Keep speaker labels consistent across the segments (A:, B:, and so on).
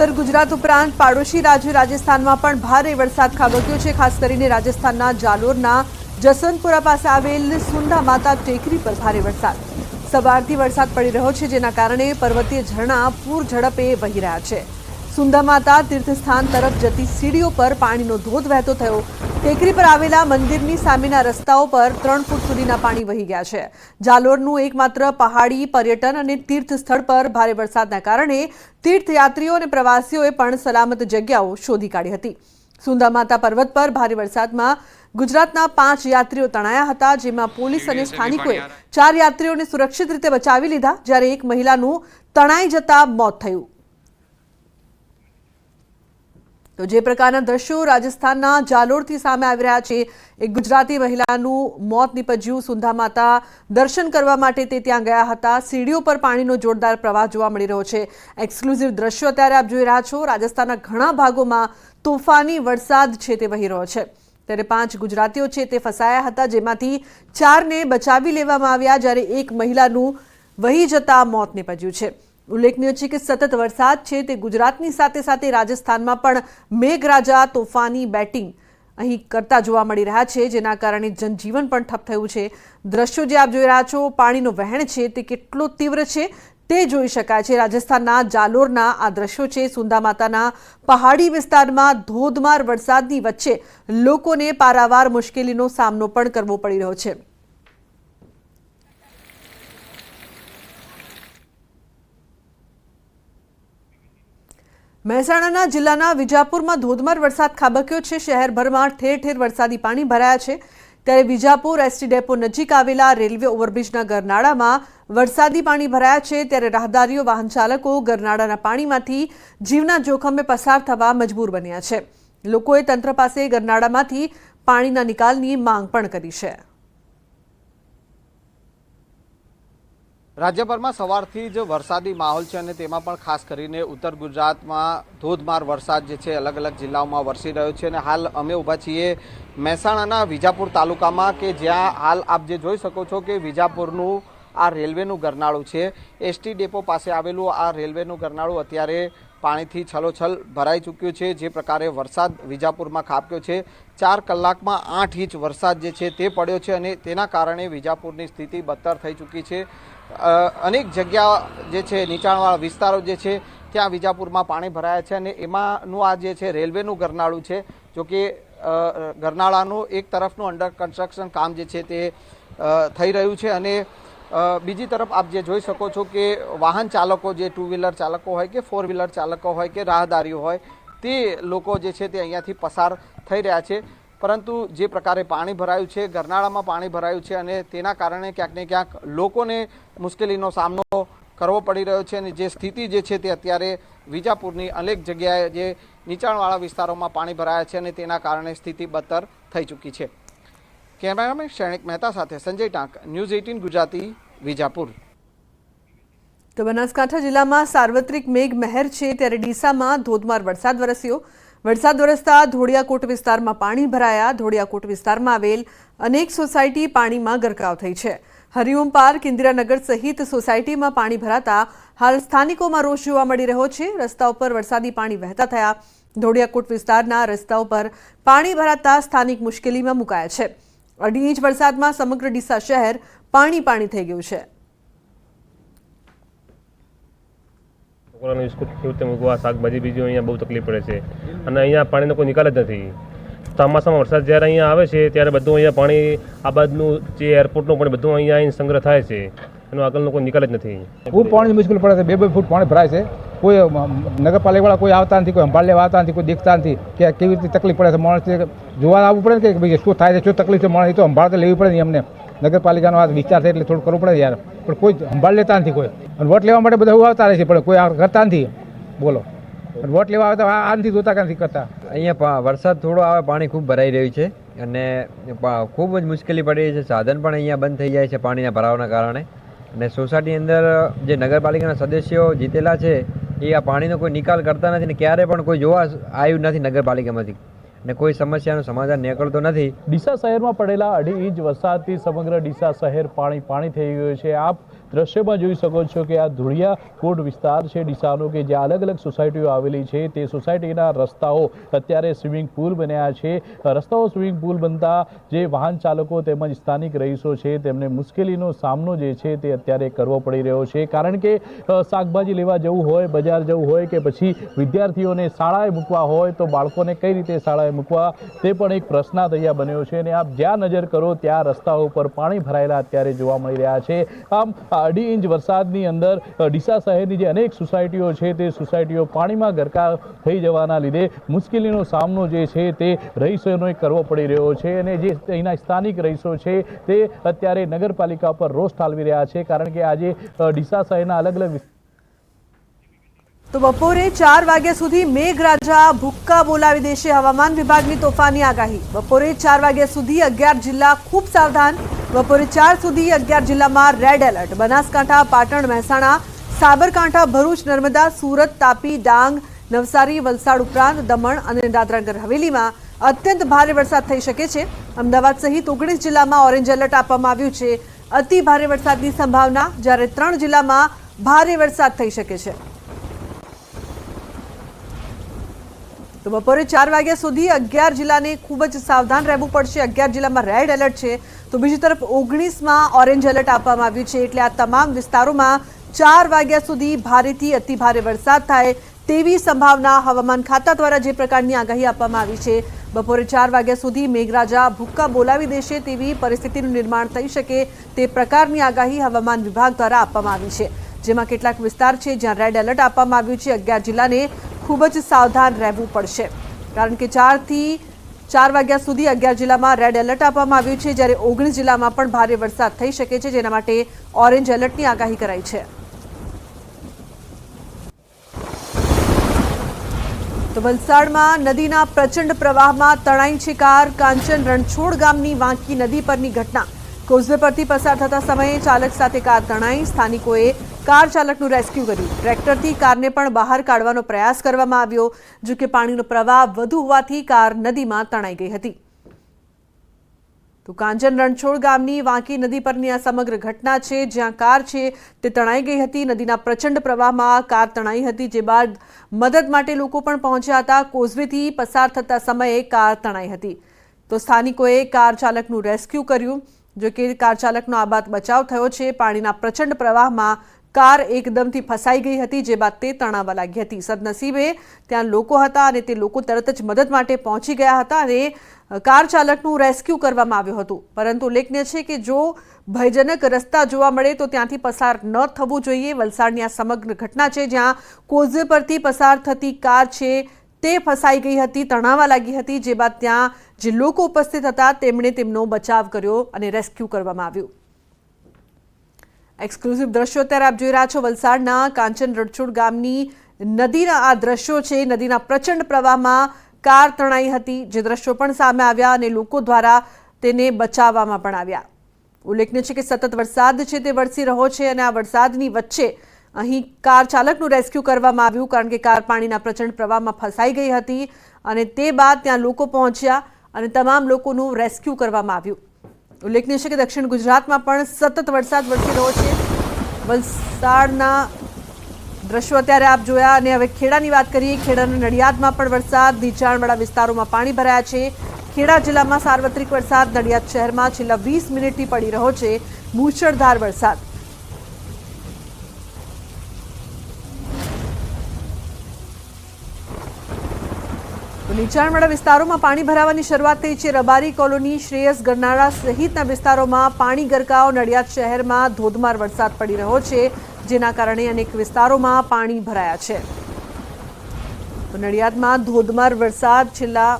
A: ઉત્તર ગુજરાત ઉપરાંત પાડોશી રાજ્ય રાજસ્થાનમાં પણ ભારે વરસાદ ખાબક્યો છે. ખાસ કરીને રાજસ્થાનના જાલોરના જસંતપુરા પાસે આવેલ સુંદા માતા ટેકરી પર ભારે વરસાદ. સવારથી વરસાદ પડી રહ્યો છે, જેના કારણે પર્વતીય ઝરણા પૂર ઝડપે વહી રહ્યા છે. સુંદા માતા તીર્થસ્થાન તરફ જતી સીડીઓ પર પાણીનો ધોધ વહેતો થયો. ટેકરી પર આવેલા મંદિરની સામેના રસ્તાઓ પર ત્રણ ફૂટ સુધીના પાણી વહી ગયા છે. જાલોરનું એકમાત્ર પહાડી પર્યટન અને તીર્થ સ્થળ પર ભારે વરસાદના કારણે તીર્થયાત્રીઓ અને પ્રવાસીઓએ પણ સલામત જગ્યાઓ શોધી કાઢી હતી. સુંદા માતા પર્વત પર ભારે વરસાદમાં ગુજરાતના પાંચ યાત્રીઓ તણાયા હતા જેમાં પોલીસ અને સ્થાનિકોએ ચાર યાત્રીઓને સુરક્ષિત રીતે બચાવી લીધા જ્યારે એક મહિલાનું તણાઈ જતા મોત થયું. તો જે પ્રકારના દ્રશ્યો રાજસ્થાનના જાલોરથી સામે આવી રહ્યા છે, એક ગુજરાતી મહિલાનું મોત નીપજ્યું. સુંધા માતા દર્શન કરવા માટે તે ત્યાં ગયા હતા. સીડીઓ પર પાણીનો જોરદાર પ્રવાહ જોવા મળી રહ્યો છે. એક્સક્લુઝિવ દ્રશ્યો અત્યારે આપ જોઈ રહ્યા છો. રાજસ્થાનના ઘણા ભાગોમાં તોફાની વરસાદ છે તે વહી રહ્યો છે. ત્યારે પાંચ ગુજરાતીઓ છે તે ફસાયા હતા, જેમાંથી ચારને બચાવી લેવામાં આવ્યા, જ્યારે એક મહિલાનું વહી જતા મોત નીપજ્યું છે. ઉલ્લેખનીય છે કે સતત વરસાદ છે તે ગુજરાતની સાથે સાથે રાજસ્થાનમાં પણ મેઘરાજા તોફાની બેટિંગ અહીં કરતા જોવા મળી રહ્યા છે, જેના કારણે જનજીવન પણ ઠપ થયું છે. દ્રશ્યો જે આપ જોઈ રહ્યા છો, પાણીનો વહેણ છે તે કેટલો તીવ્ર છે તે જોઈ શકાય છે. રાજસ્થાનના જાલોરના આ દ્રશ્યો છે સુંદા માતાના પહાડી વિસ્તારમાં ધોધમાર વરસાદની વચ્ચે લોકોને પારાવાર મુશ્કેલીનો સામનો પણ કરવો પડી રહ્યો છે. મહેસાણાના જિલ્લાના વિજાપુરમાં ધોધમાર વરસાદ ખાબક્યો છે. શહેરભરમાં ઠેર ઠેર વરસાદી પાણી ભરાયા છે. ત્યારે વિજાપુર એસટી ડેપો નજીક આવેલા રેલવે ઓવરબ્રિજના ગરનાળામાં વરસાદી પાણી ભરાયા છે. ત્યારે રાહદારીઓ વાહન ચાલકો ગરનાળાના પાણીમાંથી જીવના જોખમે પસાર થવા મજબૂર બન્યા છે. લોકોએ તંત્ર પાસે ગરનાળામાંથી પાણીના નિકાલની માંગ પણ કરી છે.
B: રાજ્યભરમાં સવારથી જ વરસાદી માહોલ છે અને તેમાં પણ ખાસ કરીને ઉત્તર ગુજરાતમાં ધોધમાર વરસાદ જે છે અલગ અલગ જિલ્લાઓમાં વરસી રહ્યો છે અને હાલ અમે ઊભા છીએ મહેસાણાના વિજાપુર તાલુકામાં કે જ્યાં હાલ આપ જે જોઈ શકો છો કે વિજાપુરનું આ રેલવેનું ગરનાળું છે. એસટી ડેપો પાસે આવેલું આ રેલવેનું ગરનાળું અત્યારે પાણીથી છલોછલ ભરાઈ ચૂક્યું છે. જે પ્રકારે વરસાદ વિજાપુરમાં ખાબક્યો છે. ચાર કલાકમાં આઠ ઇંચ વરસાદ જે છે તે પડ્યો છે અને તેના કારણે વિજાપુરની સ્થિતિ બદતર થઈ ચૂકી છે. અનેક જગ્યા જે છે, નીચાણવાળા વિસ્તારો જે છે, ત્યાં વિજાપુરમાં પાણી ભરાયા છે અને એમાંનું આ જે છે, રેલવેનું ગરનાળું છે, જો કે ગરનાળાનું એક તરફનું અંડર કન્સ્ટ્રક્શન કામ જે છે તે થઈ રહ્યું છે અને બીજી તરફ આપ જે જોઈ શકો છો કે વાહન ચાલકો જે ટુ વ્હીલર ચાલકો હોય કે ફોર વ્હીલર ચાલકો હોય કે રાહદારીઓ હોય, તે લોકો જે છે તે અહીંયાથી પસાર થઈ રહ્યા છે. પરંતુ જે પ્રકારે પાણી ભરાયું છે, ગરનાળામાં પાણી ભરાયું છે અને તેના કારણે ક્યાંક ને ક્યાંક લોકોને મુશ્કેલીનો સામનો કરવો પડી રહ્યો છે અને જે સ્થિતિ જે છે તે અત્યારે વિજાપુરની અનેક જગ્યાએ જે નીચાણવાળા વિસ્તારોમાં પાણી ભરાયા છે અને તેના કારણે સ્થિતિ બદતર થઈ ચૂકી છે. કેમેરામેન શ્રેણિક મહેતા સાથે સંજય ટાંક, ન્યૂઝ એઇટીન ગુજરાતી, વિજાપુર.
A: તો બનાસકાંઠા જિલ્લામાં સાર્વત્રિક મેઘ મહેર છે, ત્યારે ડીસામાં ધોધમાર વરસાદ વરસ્યો. વરસાદ વરસતા ધોળિયાકોટ વિસ્તારમાં પાણી ભરાયા. ધોળિયાકોટ વિસ્તારમાં આવેલ અનેક સોસાયટી પાણીમાં ગરકાવ થઈ છે. હરિઓમ પાર્ક, ઇન્દિરાનગર સહિત સોસાયટીમાં પાણી ભરાતા હાલ સ્થાનિકોમાં રોષ જોવા મળી રહ્યો છે. રસ્તા ઉપર વરસાદી પાણી વહેતા થયા. ધોળિયાકોટ વિસ્તારના રસ્તાઓ પર પાણી ભરાતા સ્થાનિક મુશ્કેલીમાં મુકાયા છે. અઢી ઇંચ વરસાદમાં સમગ્ર ડીસા શહેર પાણી પાણી થઈ ગયું છે.
C: છોકરાનું સ્કૂલ ખેડૂતે મૂકવા? શાકભાજી બીજું અહીંયા બહુ તકલીફ પડે છે. અને અહીંયા પાણીનો કોઈ નિકાલ જ નથી. ચોમાસામાં વરસાદ જ્યારે અહીંયા આવે છે, ત્યારે બધું અહીંયા પાણી, આ બાજુનું જે એરપોર્ટનું પણ બધું અહીંયા આવીને સંગ્રહ થાય છે. એનો આગળનો કોઈ નિકાલ જ નથી.
D: ખૂબ પાણી મુશ્કેલ પડે છે. બે બે ફૂટ પાણી ભરાય છે. કોઈ નગરપાલિકાવાળા કોઈ આવતા નથી, કોઈ સંભાળ લેવા આવતા નથી, કોઈ દેખતા નથી કે કેવી રીતે તકલીફ પડે છે. માણસ જોવા આવવું પડે ને કે ભાઈ, શું થાય છે, શું તકલીફ છે? માણસ તો સંભાળ તો લેવી પડે ને એમને. નગરપાલિકાનો આ વિચાર છે એટલે થોડું કરવું પડે યાર. પણ કોઈ સંભાળ લેતા નથી કોઈ. અને વોટ લેવા માટે બધા આવતા રહે છે પણ કોઈ આ કરતા નથી. બોલો. અને વોટ લેવા આવતા આ નથી જોતા કે નથી કરતા?
E: અહીંયા વરસાદ થોડો આવે પાણી ખૂબ ભરાઈ રહ્યું છે. અને પા- ખૂબ જ મુશ્કેલી પડી રહી છે. સાધન પણ અહીંયા બંધ થઈ જાય છે પાણીના ભરાવાના કારણે. અને સોસાયટી અંદર જે નગરપાલિકાના સદસ્યો જીતેલા છે એ આ પાણીનો કોઈ નિકાલ કરતા નથી ને ક્યારે પણ કોઈ જોવા આવ્યું નથી નગરપાલિકામાંથી. ને કોઈ સમસ્યાનું સમાધાન નીકળતો નથી.
F: ડીસા શહેરમાં પડેલા અઢી ઇંચ વરસાદથી સમગ્ર ડીસા શહેર પાણી પાણી થઈ ગયું છે. આપ દ્રશ્યમાં જોઈ શકો છો કે આ ધુળિયા કોટ વિસ્તાર છે. ડીસાનો કે જે અલગ અલગ સોસાયટીઓ આવેલી છે. તે સોસાયટીના રસ્તાઓ અત્યારે સ્વિમિંગ પુલ બન્યા છે. રસ્તાઓ સ્વિમિંગ પુલ બનતા જે વાહન ચાલકો તેમજ સ્થાનિક રહીશો છે, તેમને મુશ્કેલીનો સામનો જે છે તે અત્યારે કરવો પડી રહ્યો છે. કારણ કે શાકભાજી લેવા જવું હોય, બજાર જવું હોય કે પછી વિદ્યાર્થીઓને શાળાએ મૂકવા હોય તો બાળકોને કઈ રીતે શાળાએ મૂકવા? તે પણ એક પ્રશ્નાર્થ અહીંયા બન્યો છે અને આપ જ્યાં નજર કરો ત્યાં રસ્તાઓ પર પાણી ભરાયેલા અત્યારે જોવા મળી રહ્યા છે. આમ અઢી ઇંચ વરસાદની અંદર ડીસા શહેરની જે અનેક સોસાયટીઓ છે તે સોસાયટીઓ પાણીમાં ગરકાવ થઈ જવાના લીધે મુશ્કેલીનો સામનો જે છે તે રહીશોને કરવો પડી રહ્યો છે અને જે અહીંના સ્થાનિક રહીશો છે તે અત્યારે નગરપાલિકા પર રોષ ઠાલવી રહ્યા છે કારણ કે આજે ડીસા શહેરના અલગ અલગ
A: તો બપોરે ચાર વાગ્યા સુધી મેઘરાજા ભૂક્કા બોલાવી દેશે હવામાન વિભાગની તોફાની આગાહી. બપોરે ચાર વાગ્યા સુધી અગિયાર જિલ્લા ખૂબ સાવધાન. બપોરે ચાર સુધી અગિયાર જિલ્લામાં રેડ એલર્ટ બનાસકાંઠા, પાટણ, મહેસાણા, સાબરકાંઠા, ભરૂચ, નર્મદા, સુરત, તાપી, ડાંગ, નવસારી, વલસાડ ઉપરાંત દમણ અને દાદરાનગર હવેલીમાં અત્યંત ભારે વરસાદ થઈ શકે છે. અમદાવાદ સહિત ઓગણીસ જિલ્લામાં ઓરેન્જ એલર્ટ આપવામાં આવ્યું છે. અતિ ભારે વરસાદની સંભાવના જ્યારે ત્રણ જિલ્લામાં ભારે વરસાદ થઈ શકે છે. બપોરે ચાર વાગ્યા સુધી અગિયાર જિલ્લાને ખૂબ જ સાવધાન રહેવું પડશે. અગિયાર જિલ્લામાં રેડ એલર્ટ છે. તો બીજી તરફ ઓગણીસમાં ઓરેન્જ એલર્ટ આપવામાં આવ્યું છે. એટલે આ તમામ વિસ્તારોમાં ચાર વાગ્યા સુધી ભારેથી અતિ ભારે વરસાદ થાય તેવી સંભાવના હવામાન ખાતા દ્વારા જે પ્રકારની આગાહી આપવામાં આવી છે. બપોરે ચાર વાગ્યા સુધી મેઘરાજા ભૂક્કા બોલાવી દેશે તેવી પરિસ્થિતિનું નિર્માણ થઈ શકે તે પ્રકારની આગાહી હવામાન વિભાગ દ્વારા આપવામાં આવી છે. જેમાં કેટલાક વિસ્તાર છે જ્યાં રેડ એલર્ટ આપવામાં આવ્યું છે. અગિયાર જિલ્લાને ખૂબ જ સાવધાન રહેવું પડશે. કારણ કે ચારથી ચાર વાગ્યા સુધી અગિયાર જિલ્લામાં રેડ એલર્ટ આપવામાં આવ્યું છે. જ્યારે ઓગણીસ જિલ્લામાં પણ ભારે વરસાદ થઈ શકે છે, જેના માટે ઓરેન્જ એલર્ટની આગાહી કરાઈ છે. તો વલસાડમાં નદીના પ્રચંડ પ્રવાહમાં તણાઈ છે કાર. કાંચન રણછોડ ગામની વાંકી નદી પરની ઘટના. કોઝવે પરથી પસાર થતા સમયે ચાલક સાથે કાર તણાઈ સ્થાનિકોએ કાર ચાલકનું રેસ્ક્યુ કર્યું. ટ્રેક્ટરથી કારને પણ બહાર કાઢવાનો પ્રયાસ કરવામાં આવ્યો, જો કે પાણીનો પ્રવાહ વધુ હોવાથી કાર નદીમાં તણાઈ ગઈ હતી. તો કાંજન રણછોડ ગામની વાંકી નદી પરની આ સમગ્ર ઘટના છે, જ્યાં કાર છે તે તણાઈ ગઈ હતી. નદીના પ્રચંડ પ્રવાહમાં કાર તણાઈ હતી, જે બાદ મદદ માટે લોકો પણ પહોંચ્યા હતા. કોઝવેથી પસાર થતા સમયે કાર તણાઈ હતી. તો સ્થાનિકોએ કાર ચાલકનું રેસ્ક્યુ કર્યું. જો કે કાર ચાલકનો આબાદ બચાવ થયો છે. પાણીના પ્રચંડ પ્રવાહમાં કાર એકદમથી ફસાઈ ગઈ હતી, જે બાદ તે તણાવવા લાગી હતી. સદનસીબે ત્યાં લોકો હતા અને તે લોકો તરત જ મદદ માટે પહોંચી ગયા હતા અને કાર ચાલકનું રેસ્ક્યુ કરવામાં આવ્યું હતું. પરંતુ ઉલ્લેખનીય છે કે જો ભયજનક રસ્તા જોવા મળે તો ત્યાંથી પસાર ન થવું જોઈએ. વલસાડની આ સમગ્ર ઘટના છે જ્યાં કોઝવે પરથી પસાર થતી કાર છે તે ફસાઈ ગઈ હતી, તણાવવા લાગી હતી, જે બાદ ત્યાં જે લોકો ઉપસ્થિત હતા, તેમણે તેમનો બચાવ કર્યો અને રેસ્ક્યુ કરવામાં આવ્યું. એક્સક્લુઝિવ દ્રશ્યો અત્યારે આપ જોઈ રહ્યા છો. વલસાડના કાંચન રડછોડ ગામની નદીના આ દ્રશ્યો છે. નદીના પ્રચંડ પ્રવાહમાં કાર તણાઈ હતી. જે દ્રશ્યો પણ સામે આવ્યા અને લોકો દ્વારા તેને બચાવવામાં પણ આવ્યા. ઉલ્લેખનીય છે કે સતત વરસાદ છે તે વરસી રહ્યો છે અને આ વરસાદની વચ્ચે અહીં કાર ચાલકનું રેસ્ક્યુ કરવામાં આવ્યું કારણ કે કાર પાણીના પ્રચંડ પ્રવાહમાં ફસાઈ ગઈ હતી અને તે બાદ ત્યાં લોકો પહોંચ્યા. અને તમામ લોકોનું રેસ્ક્યુ કરવામાં આવ્યું. ઉલ્લેખનીય છે કે દક્ષિણ ગુજરાતમાં પણ સતત વરસાદ વરસી રહ્યો છે. વલસાડના દ્રશ્યો અત્યારે આપ જોયા અને હવે ખેડાની વાત કરીએ, ખેડાના નડિયાદમાં પણ વરસાદ, નીચાણવાળા વિસ્તારોમાં પાણી ભરાયા છે. ખેડા જિલ્લામાં સાર્વત્રિક વરસાદ, નડિયાદ શહેરમાં છેલ્લા વીસ મિનિટથી પડી રહ્યો છે. મૂછળધાર વરસાદ. નીચાણવાળા વિસ્તારોમાં પાણી ભરાવાની શરૂઆત થઈ છે. રબારી કોલોની, શ્રેયસ, ગરનાળા સહિતના વિસ્તારોમાં પાણી ગરકાવ. નડિયાદ શહેરમાં ધોધમાર વરસાદ પડી રહ્યો છે, જેના કારણે અનેક વિસ્તારોમાં પાણી ભરાયા છે. નડિયાદમાં ધોધમાર વરસાદ. છેલ્લા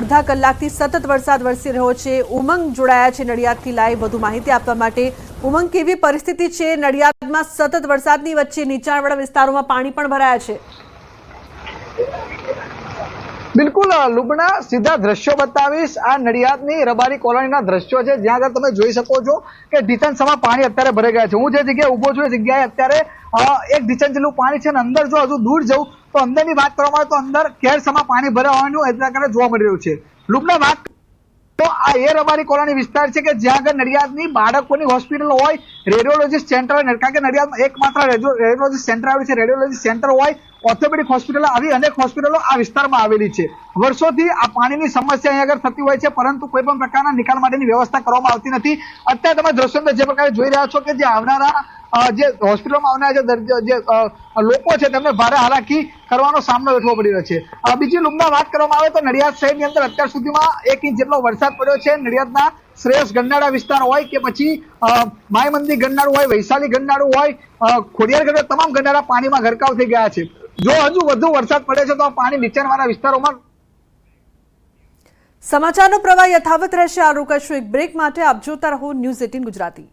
A: અડધા કલાકથી સતત વરસાદ વરસી રહ્યો છે. ઉમંગ જોડાયા છે નડિયાદથી લાઈવ. વધુ માહિતી આપવા માટે ઉમંગ કેવી પરિસ્થિતિ છે? નડિયાદમાં સતત વરસાદની વચ્ચે નીચાણવાળા વિસ્તારોમાં પાણી પણ ભરાયા છે.
G: બિલકુલ લુબના સીધા દ્રશ્યો બતાવીશ. આ નડિયાદની રબારી કોલોનીના દ્રશ્યો છે. જ્યાં આગળ તમે જોઈ શકો છો કે ઢીચણસામાં પાણી અત્યારે ભરાઈ ગયા છે. હું જે જગ્યાએ ઊભો છું એ જગ્યાએ અત્યારે એક ઢીચણ જેટલું પાણી છે અને અંદર જો હજુ દૂર જવું, તો અંદરની વાત કરવામાં આવે તો અંદર કેરસમાં પાણી ભરાવાનું પ્રકારે જોવા મળી રહ્યું છે. લુબના વાત તો આ એ રબારી કોલોની વિસ્તાર છે કે જ્યાં આગળ નડિયાદની બાળકોની હોસ્પિટલ હોય રેડિયોલોજી સેન્ટર કારણ કે નડિયાદમાં એકમાત્ર રેડિયોલોજી સેન્ટર આવ્યું છે રેડિયોલોજી સેન્ટર હોય ઓર્થોપેડિક હોસ્પિટલ આવી અનેક હોસ્પિટલો આ વિસ્તારમાં આવેલી છે. વર્ષોથી આ પાણીની સમસ્યા અહીંયા આગળ થતી હોય છે, પરંતુ કોઈ પણ પ્રકારના નિકાલ માટેની વ્યવસ્થા કરવામાં આવતી નથી. અત્યારે તમે દ્રશ્યો જે પ્રકારે જોઈ રહ્યા છો કે જે આવનારા જે હોસ્પિટલમાં આવનારા જે જે લોકો છે, તેમને ભારે હાલાકી કરવાનો સામનો વેઠવો પડી રહ્યો છે. બીજી લૂમમાં વાત કરવામાં આવે તો નડિયાદ શહેરની અંદર અત્યાર સુધીમાં એક ઇંચ જેટલો વરસાદ પડ્યો છે. નડિયાદના શ્રેયસ ગંડાળા વિસ્તાર હોય કે પછી માય મંદિર ગંડાળું હોય, વૈશાલી ગંડાળું હોય ખોડિયાર ગઢ તમામ ગંડાળા પાણીમાં ગરકાવ થઈ ગયા છે. જો હજુ વધુ વરસાદ પડે છે તો પાણી નીચાણવાળા વિસ્તારોમાં
A: સમાચારનો પ્રવાહ યથાવત રહેશે. આ રોકાશું એક બ્રેક માટે. આપ જોતા રહો ન્યૂઝ એટીન ગુજરાતી.